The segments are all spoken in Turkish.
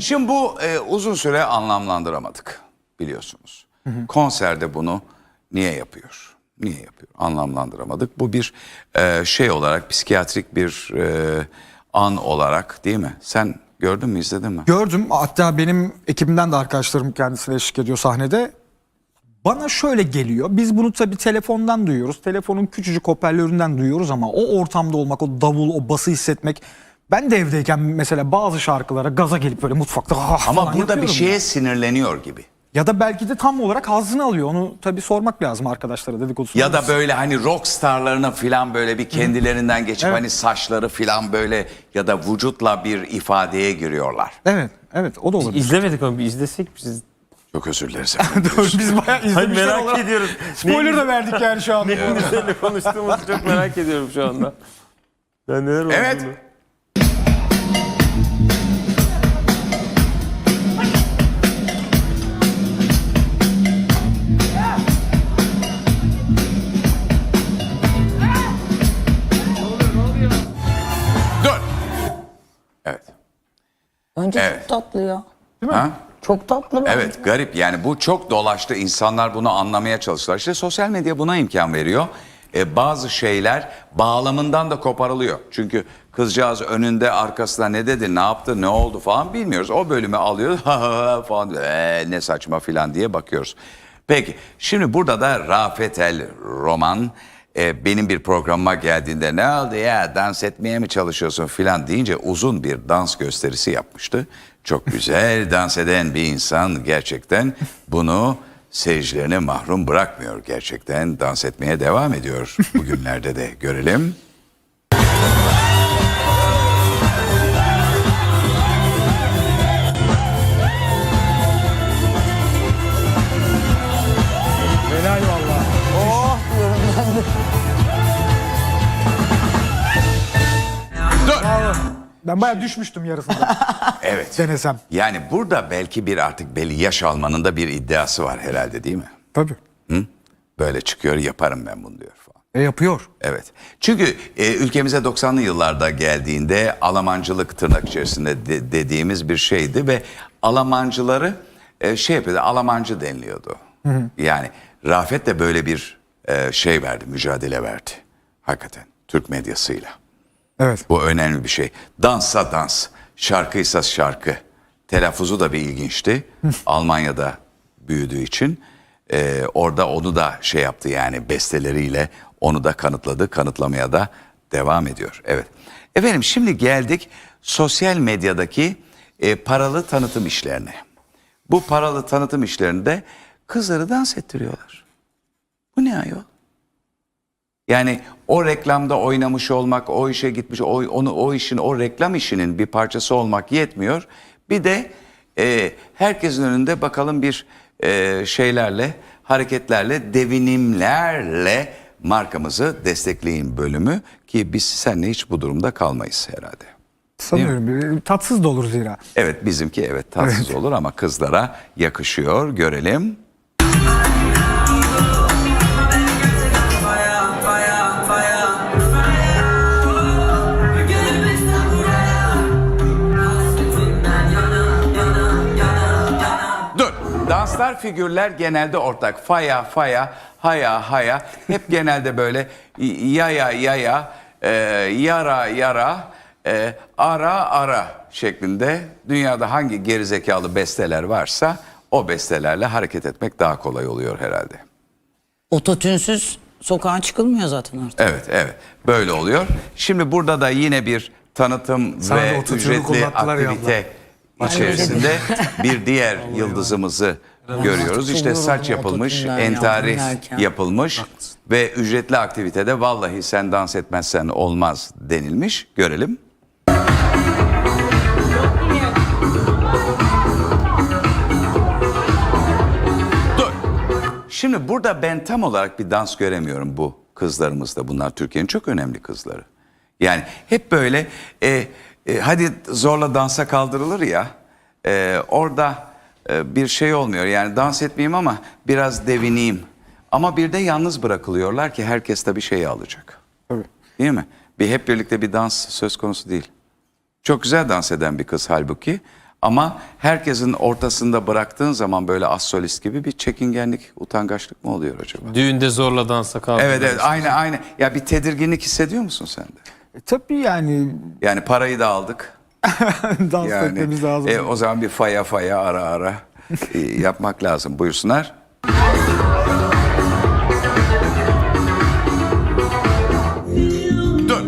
Şimdi bu e, uzun süre anlamlandıramadık biliyorsunuz. Konserde bunu niye yapıyor? Niye yapıyor? Anlamlandıramadık. Bu bir e, şey olarak psikiyatrik bir e, an olarak değil mi? Sen gördün mü izledin mi? Gördüm. Hatta benim ekibimden de arkadaşlarım kendisine eşlik ediyor sahnede. Bana şöyle geliyor. Biz bunu tabii telefondan duyuyoruz. Telefonun küçücük hoparlöründen duyuyoruz ama o ortamda olmak, o davul, o bası hissetmek. Ben de evdeyken mesela bazı şarkılara gaza gelip böyle mutfakta ah Ama falan burada bir yapıyorum şeye ya. sinirleniyor gibi. Ya da belki de tam olarak hazzını alıyor. Onu tabii sormak lazım arkadaşlara dedikodusunu. Ya da böyle hani rock starlarının filan böyle bir kendilerinden geçip hani saçları filan böyle ya da vücutla bir ifadeye giriyorlar. Evet, evet o da olabilir. İzlemedik ama bir izlesek biz. Çok özür dileriz efendim. Biz bayağı Hayır izlemişler merak olarak. ediyorum. Spoiler da verdik yani şu anda. Neyin üzerine konuştuğumuzu çok merak ediyorum şu anda. Ya neler olduğunu. Evet. Dur. Bence Evet. çok tatlı ya. Ha? Çok tatlı bence. Evet garip yani bu çok dolaştı insanlar bunu anlamaya çalıştılar. İşte sosyal medya buna imkan veriyor. E, bazı şeyler bağlamından da koparılıyor. Çünkü kızcağız önünde arkasında ne dedi ne yaptı ne oldu falan bilmiyoruz. O bölümü alıyoruz "Ha, ha, ha" falan "Ee, ne saçma filan diye bakıyoruz. Peki şimdi burada da Rafet El Roman e, benim bir programıma geldiğinde ne oldu ya dans etmeye mi çalışıyorsun filan deyince uzun bir dans gösterisi yapmıştı. Çok güzel dans eden bir insan gerçekten bunu seyircilerine mahrum bırakmıyor. Gerçekten dans etmeye devam ediyor bugünlerde de görelim. Ben bayağı düşmüştüm yarısında Evet. denesem. Yani burada belki bir artık belli yaş almanın da bir iddiası var herhalde değil mi? Tabii. Böyle çıkıyor yaparım ben bunu diyor falan. E yapıyor. Evet. Çünkü e, ülkemize 90'lı yıllarda geldiğinde Almancılık tırnak içerisinde de- dediğimiz bir şeydi ve Almancıları e, şey yapıyordu, Almancı deniliyordu. Yani Rafet de böyle bir e, şey verdi, mücadele verdi. Hakikaten Türk medyasıyla. Evet. Bu önemli bir şey. Dansa dans, şarkıysa şarkı. Telaffuzu da bir ilginçti. Almanya'da büyüdüğü için e, orada onu da şey yaptı yani besteleriyle onu da kanıtladı. Kanıtlamaya da devam ediyor. Evet. Efendim şimdi geldik sosyal medyadaki e, paralı tanıtım işlerine. Bu paralı tanıtım işlerinde kızları dans ettiriyorlar. Bu ne ayol? Yani o reklamda oynamış olmak, o işe gitmiş, o, onu o işin, o reklam işinin bir parçası olmak yetmiyor. Bir de e, herkesin önünde bakalım bir e, şeylerle, hareketlerle, devinimlerle markamızı destekleyin bölümü ki biz seninle hiç bu durumda kalmayız herhalde. Sanıyorum tatsız da olur zira. Evet bizimki evet tatsız olur ama kızlara yakışıyor görelim. Danslar figürler genelde ortak. Faya faya, haya haya. Hep genelde böyle yaya yaya, e, yara yara, e, ara ara şeklinde dünyada hangi gerizekalı besteler varsa o bestelerle hareket etmek daha kolay oluyor herhalde. Ototünsüz sokağa çıkılmıyor zaten artık. Evet, evet. Böyle oluyor. Şimdi burada da yine bir tanıtım Sana ve ücretli aktivite içerisinde bir diğer yıldızımızı görüyoruz. İşte saç yapılmış, entari yapılmış ve ücretli aktivitede vallahi sen dans etmezsen olmaz denilmiş. Görelim. Dur. Şimdi burada ben tam olarak bir dans göremiyorum bu kızlarımızda. Bunlar Türkiye'nin çok önemli kızları. Yani hep böyle e, e, hadi zorla dansa kaldırılır ya. e, orada bir şey olmuyor. Yani dans etmeyeyim ama biraz devineyim. Ama bir de yalnız bırakılıyorlar ki herkes tabii şeyi alacak. Tabii. Değil mi? Bir hep birlikte bir dans söz konusu değil. Çok güzel dans eden bir kız halbuki Ama herkesin ortasında bıraktığın zaman böyle az solist gibi bir çekingenlik, utangaçlık mı oluyor acaba? Düğünde zorla dansa kaldı. Evet evet aynı aynı. Ya bir tedirginlik hissediyor musun sen de? E, tabii yani Yani parayı da aldık. dans Yani etmemiz lazım. e, o zaman bir faya faya ara ara e, yapmak lazım. Buyursunlar. Dur.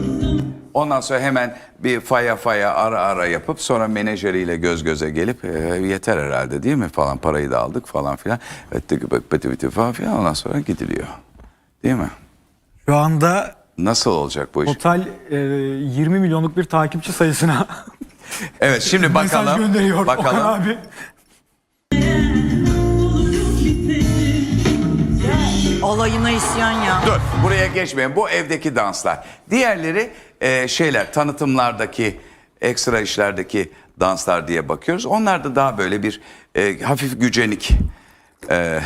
Ondan sonra hemen bir faya faya ara ara yapıp sonra menajeriyle göz göze gelip e, yeter herhalde değil mi falan parayı da aldık falan filan. Pıtı pıtı falan filan ondan sonra gidiliyor. Değil mi? Şu anda Nasıl olacak bu iş? total e, 20 milyonluk bir takipçi sayısına Evet şimdi mesaj bakalım. gönderiyor Bakalım. Okan abi. Alayına isyan ya. Dur buraya geçmeyin. Bu evdeki danslar. Diğerleri e, şeyler tanıtımlardaki ekstra işlerdeki danslar diye bakıyoruz. Onlar da daha böyle bir e, hafif gücenik. e,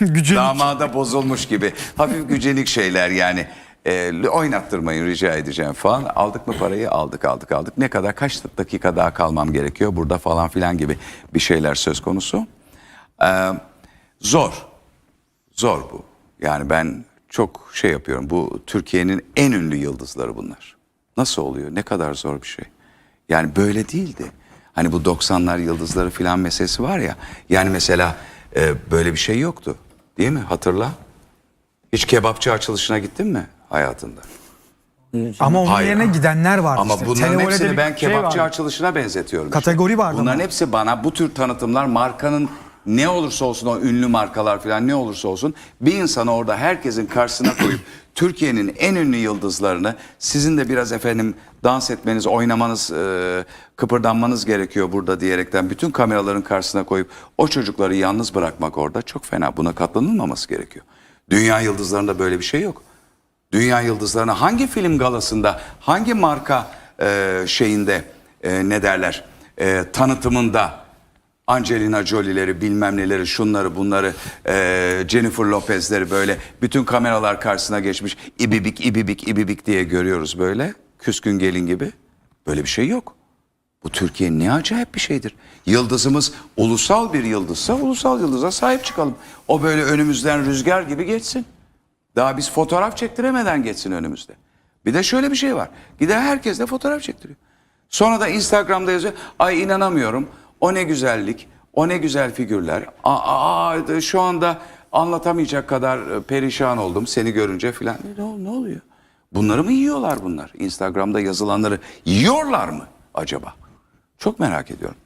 damada bozulmuş gibi hafif gücenik şeyler yani. E, oynattırmayın rica edeceğim falan. Aldık mı parayı? Aldık aldık aldık. Ne kadar kaç dakika daha kalmam gerekiyor burada falan filan gibi bir şeyler söz konusu. E, zor. Zor bu. Yani ben çok şey yapıyorum. Bu Türkiye'nin en ünlü yıldızları bunlar. Nasıl oluyor? Ne kadar zor bir şey. Yani böyle değildi. Hani bu 90'lar yıldızları filan meselesi var ya. Yani mesela e, böyle bir şey yoktu. Değil mi? Hatırla. Hiç kebapçı açılışına gittin mi hayatında? Ama onun Hayır. yerine gidenler var Ama işte. bunların Televole'de hepsini bir ben şey kebapçı vardı. açılışına benzetiyorum. Kategori vardı Bunların ama. hepsi bana bu tür tanıtımlar markanın ne olursa olsun o ünlü markalar falan ne olursa olsun bir insanı orada herkesin karşısına koyup Türkiye'nin en ünlü yıldızlarını sizin de biraz efendim dans etmeniz, oynamanız, e, kıpırdanmanız gerekiyor burada diyerekten bütün kameraların karşısına koyup o çocukları yalnız bırakmak orada çok fena. Buna katlanılmaması gerekiyor. Dünya yıldızlarında böyle bir şey yok. Dünya yıldızlarına hangi film galasında, hangi marka e, şeyinde e, ne derler e, tanıtımında Angelina Jolie'leri bilmem neleri şunları bunları e, Jennifer Lopez'leri böyle bütün kameralar karşısına geçmiş ibibik ibibik ibibik diye görüyoruz böyle küskün gelin gibi. Böyle bir şey yok. Bu Türkiye ne acayip bir şeydir. Yıldızımız ulusal bir yıldızsa ulusal yıldıza sahip çıkalım. O böyle önümüzden rüzgar gibi geçsin. Daha biz fotoğraf çektiremeden geçsin önümüzde. Bir de şöyle bir şey var. Gider herkes de fotoğraf çektiriyor. Sonra da Instagram'da yazıyor. Ay inanamıyorum. O ne güzellik. O ne güzel figürler. Aa, aa şu anda anlatamayacak kadar e, perişan oldum seni görünce filan. Ne, ne oluyor? Bunları mı yiyorlar bunlar? Instagram'da yazılanları yiyorlar mı acaba? Çok merak ediyorum.